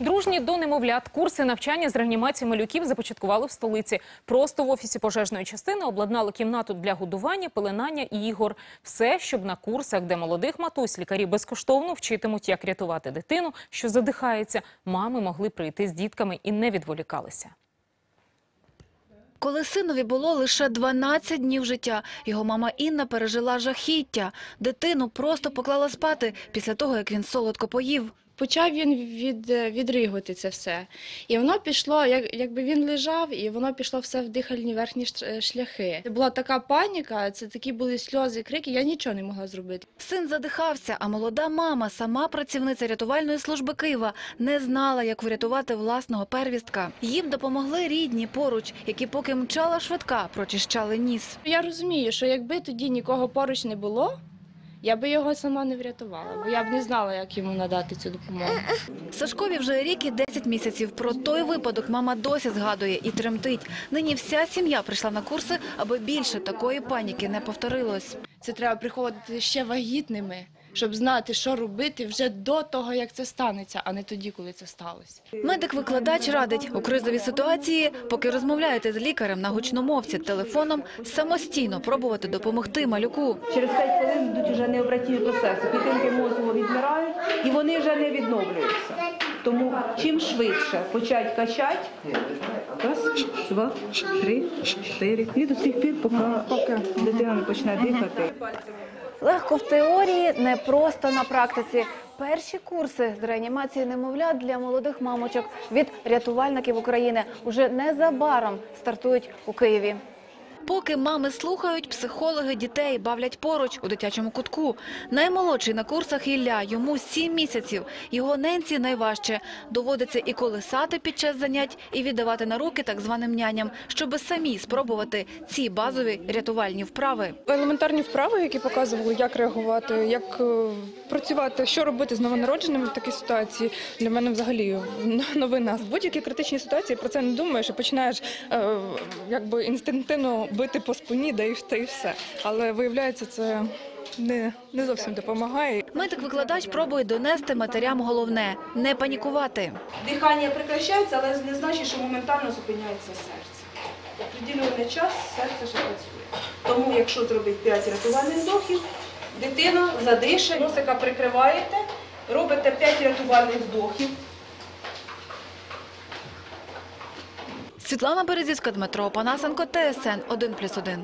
Дружні до немовлят курси навчання з реанімації малюків започаткували в столиці. Просто в офісі пожежної частини обладнали кімнату для годування, пеленання і ігор. Все, щоб на курсах, де молодих матусь лікарі безкоштовно вчитимуть, як рятувати дитину, що задихається, мами могли прийти з дітками і не відволікалися. Коли синові було лише 12 днів життя, його мама Інна пережила жахіття. Дитину просто поклала спати після того, як він солодко поїв. Почав він від, відригувати це все. І воно пішло, як, якби він лежав, і воно пішло все в дихальні верхні ш- шляхи. Була така паніка, це такі були сльози, крики, я нічого не могла зробити. Син задихався, а молода мама, сама працівниця рятувальної служби Києва, не знала, як врятувати власного первістка. Їм допомогли рідні поруч, які поки мчала швидка, прочищали ніс. Я розумію, що якби тоді нікого поруч не було, я би його сама не врятувала, бо я б не знала, як йому надати цю допомогу. Сашкові вже рік і 10 місяців. Про той випадок мама досі згадує і тремтить. Нині вся сім'я прийшла на курси, аби більше такої паніки не повторилось. Це треба приходити ще вагітними, щоб знати, що робити вже до того, як це станеться, а не тоді, коли це сталося. Медик-викладач радить у кризовій ситуації, поки розмовляєте з лікарем на гучномовці телефоном, самостійно пробувати допомогти малюку. Через 5 хвилин йдуть вже необратимі процеси. Клітинки мозку відмирають і вони вже не відновлюються. Тому чим швидше почать качати, раз, два, три, чотири. І до цих пір, поки, поки дитина не почне дихати. Легко в теорії, не просто на практиці. Перші курси з реанімації немовлят для молодих мамочок від рятувальників України уже незабаром стартують у Києві. Поки мами слухають, психологи дітей бавлять поруч у дитячому кутку. Наймолодший на курсах Ілля, йому 7 місяців. Його ненці найважче. Доводиться і колесати під час занять, і віддавати на руки так званим няням, щоби самі спробувати ці базові рятувальні вправи. елементарні вправи, які показували, як реагувати, як е, працювати, що робити з новонародженими в такій ситуації. Для мене взагалі новина. В будь-якій критичній ситуації про це не думаєш і починаєш е, якби інстинктивно бити по спині, да і та все. Але виявляється, це не, не зовсім допомагає. Медик-викладач пробує донести матерям головне – не панікувати. Дихання прекращається, але не значить, що моментально зупиняється серце. Определений час серце ще працює. Тому, якщо зробити 5 рятувальних вдохів, дитина задише, носика прикриваєте, робите 5 рятувальних вдохів. Світлана Березівська, Дмитро Панасенко, ТСН 1+,1.